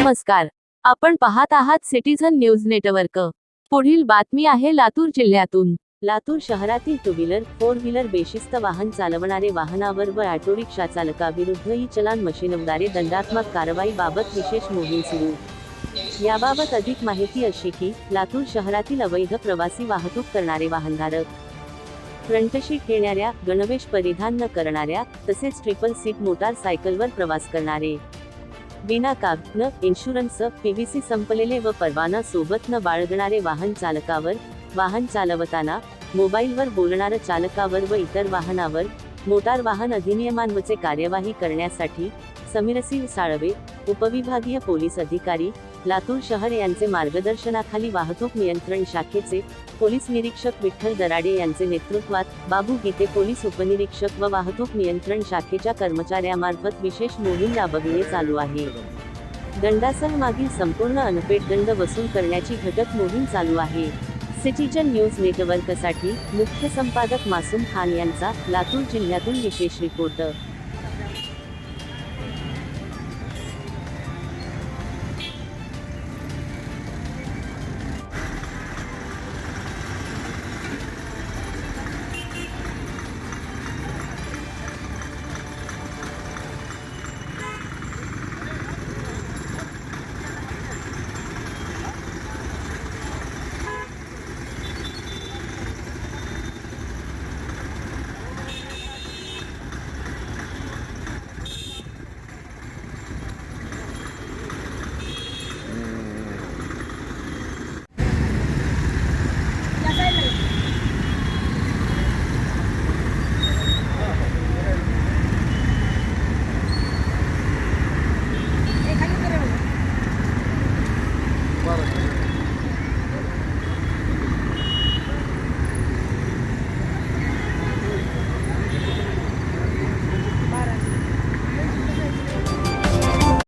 नमस्कार. आपण पाहत आहात सिटीझन न्यूज नेटवर्क. पुढील बातमी आहे लातूर जिल्ह्यातून. लातूर शहरातील टू व्हीलर फोर व्हीलर बेशिस्त वाहन चालवणारे वाहनावर व ऑटो रिक्षा चालकाविरुद्ध ई चलान मशीनद्वारे दंडात्मक कारवाई बाबत विशेष मोहीम सुरू. याबाबत अधिक माहिती अशी की लातूर शहरातील अवैध प्रवासी वाहतूक करणारे वाहनधारक. फ्रंटशीट घेणाऱ्या गणवेश परिधान न करणाऱ्या तसेच ट्रिपल सीट मोटार सायकलवर प्रवास करणारे. विना कागद न इन्शुरन्स पीव्हीसी संपलेले व परवाना सोबत न बाळगणारे वाहन चालकावर वाहन चालवताना मोबाईलवर बोलणाऱ्या चालकावर व इतर वाहनावर मोटार वाहन अधिनियमांवचे कार्यवाही करण्यासाठी समीरसिंह साळवे उपविभागीय पोलीस अधिकारी लातूर शहर यांचे मार्गदर्शनाखाली वाहतूक नियंत्रण शाखेचे पोलीस निरीक्षक विठ्ठल दराडे यांचे नेतृत्वात बाबू गीते पोलीस उपनिरीक्षक व वाहतूक नियंत्रण शाखेच्या कर्मचाऱ्यामार्फत विशेष मोहीम राबविणे चालू आहे. दंडासह मागील संपूर्ण अनपेट दंड वसूल करण्याची घटक मोहीम चालू आहे. सिटीजन न्यूज नेटवर्कसाठी मुख्य संपादक मासूम खान यांचा लातूर जिल्ह्यातून विशेष रिपोर्ट.